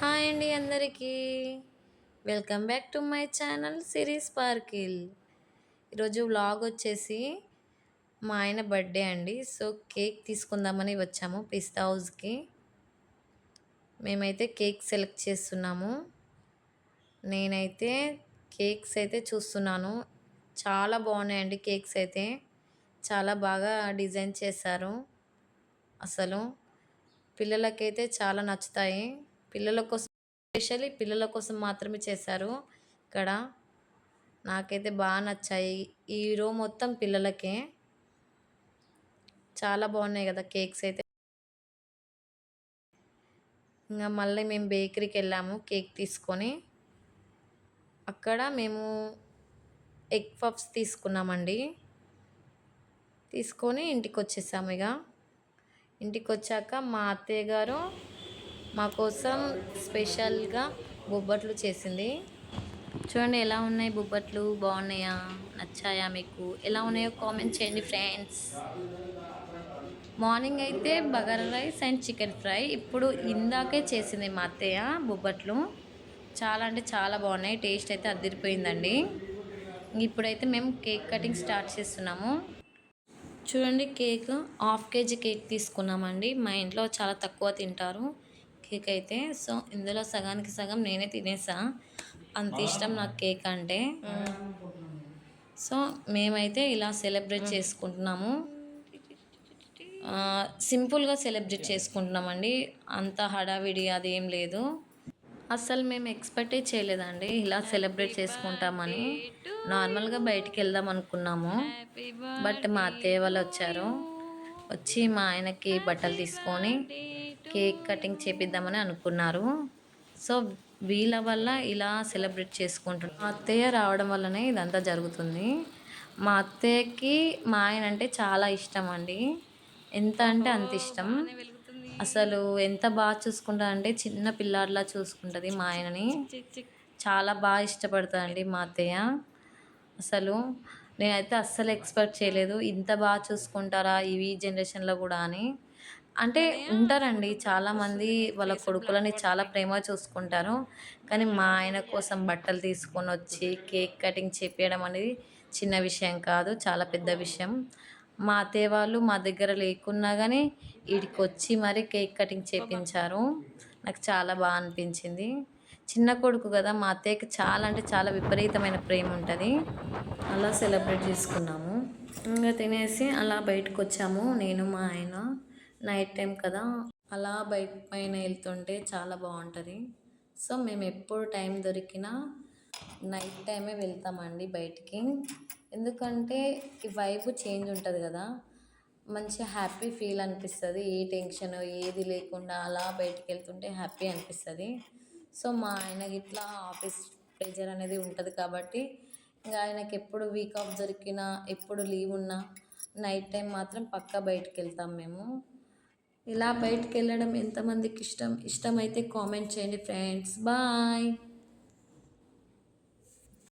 Hi అండి అందరికీ. Welcome back to my channel series పార్కిల్ ఈరోజు వ్లాగ్ వచ్చేసి మా ఆయన బర్త్డే అండి. సో కేక్ తీసుకుందామని వచ్చాము పిస్తా హౌస్కి. మేమైతే కేక్ సెలెక్ట్ చేస్తున్నాము. నేనైతే కేక్స్ అయితే చూస్తున్నాను. చాలా బాగున్నాయండి కేక్స్ అయితే. చాలా బాగా డిజైన్ చేశారు. అసలు పిల్లలకైతే చాలా నచ్చుతాయి. పిల్లల కోసం స్పెషల్లీ పిల్లల కోసం మాత్రమే చేశారు. ఇక్కడ నాకైతే బాగా నచ్చాయి. ఈ రో మొత్తం పిల్లలకే. చాలా బాగున్నాయి కదా కేక్స్ అయితే. ఇంకా మళ్ళీ మేము బేకరీకి వెళ్ళాము కేక్ తీసుకొని. అక్కడ మేము ఎగ్ పఫ్స్ తీసుకున్నామండి. తీసుకొని ఇంటికి వచ్చేసాము ఇక ఇంటికి వచ్చాక మా అత్తయ్య గారు మా కోసం స్పెషల్గా బొబ్బట్లు చేసింది. చూడండి ఎలా ఉన్నాయి బొబ్బట్లు బాగున్నాయా నచ్చాయా మీకు? ఎలా ఉన్నాయో కామెంట్ చేయండి ఫ్రెండ్స్. మార్నింగ్ అయితే bagara rice and chicken fry. ఇప్పుడు ఇందాకే చేసింది మా అత్తయ్య బొబ్బట్లు. చాలా అంటే చాలా బాగున్నాయి. టేస్ట్ అయితే అదిరిపోయిందండి. ఇప్పుడైతే మేము కేక్ కటింగ్ స్టార్ట్ చేస్తున్నాము. చూడండి కేక్ హాఫ్ కేజీ కేక్ తీసుకున్నామండి. మా ఇంట్లో చాలా తక్కువ తింటారు. కేక్ అయితే సో ఇందులో సగానికి సగం నేనే తినేసా. అంత ఇష్టం నాకు కేక్ అంటే. సో మేమైతే ఇలా సెలబ్రేట్ చేసుకుంటున్నాము. సింపుల్గా సెలబ్రేట్ చేసుకుంటున్నామండి. అంత హడావిడి అది ఏం లేదు. అస్సలు మేము ఎక్స్పెక్టే చేయలేదండి ఇలా సెలబ్రేట్ చేసుకుంటామని. నార్మల్గా బయటికి వెళ్దాం అనుకున్నాము. బట్ మా అత్తయ్య వాళ్ళు వచ్చారు. వచ్చి మా ఆయనకి బట్టలు తీసుకొని కేక్ కటింగ్ చేపిద్దామని అనుకున్నారు. సో వీళ్ళ వల్ల ఇలా సెలబ్రేట్ చేసుకుంటున్నారు మా అత్తయ్య రావడం వల్లనే ఇదంతా జరుగుతుంది. మా అత్తయ్యకి మా ఆయన అంటే చాలా ఇష్టం అండి. ఎంత అంటే అంత ఇష్టం. అసలు ఎంత బాగా చూసుకుంటా అంటే చిన్న పిల్లాడిలా చూసుకుంటుంది మా ఆయనని. చాలా బాగా ఇష్టపడతానండి మా అత్తయ్య. అసలు నేనైతే అస్సలు ఎక్స్పెక్ట్ చేయలేదు. ఇంత బాగా చూసుకుంటారా ఇవి జనరేషన్లో కూడా అని. అంటే ఉంటారండి. చాలామంది వాళ్ళ కొడుకులని చాలా ప్రేమ చూసుకుంటారు. కానీ మా ఆయన కోసం బట్టలు తీసుకొని వచ్చి కేక్ కటింగ్ చేపించడం అనేది చిన్న విషయం కాదు. చాలా పెద్ద విషయం. మా అత్తయ్య వాళ్ళు మా దగ్గర లేకున్నా కానీ వీడికి వచ్చి మరీ కేక్ కటింగ్ చేపించారు. నాకు చాలా బాగా అనిపించింది. చిన్న కొడుకు కదా మా అత్తయ్యకి చాలా అంటే చాలా విపరీతమైన ప్రేమ ఉంటుంది. అలా సెలబ్రేట్ చేసుకున్నాము. ఇంకా తినేసి అలా బయటకు వచ్చాము నేను మా ఆయన. నైట్ టైం కదా అలా బైక్ పైన వెళ్తుంటే చాలా బాగుంటుంది. సో మేము ఎప్పుడు టైం దొరికినా నైట్ టైమే వెళ్తామండి బయటికి. ఎందుకంటే ఈ వైపు చేంజ్ ఉంటుంది కదా మంచి హ్యాపీ ఫీల్ అనిపిస్తుంది. ఏ టెన్షన్ ఏది లేకుండా అలా బయటికి వెళ్తుంటే హ్యాపీ అనిపిస్తుంది. సో మా ఆయన ఇట్లా ఆఫీస్ ప్రెజర్ అనేది ఉంటుంది కాబట్టి ఇంకా ఆయనకి ఎప్పుడు వీక్ ఆఫ్ దొరికినా ఎప్పుడు లీవ్ ఉన్నా నైట్ టైం మాత్రం పక్కా బయటకు వెళ్తాం మేము. ఇలా బయటకు వెళ్ళడం ఎంతమందికి ఇష్టం? ఇష్టమైతే కామెంట్ చేయండి ఫ్రెండ్స్. బాయ్.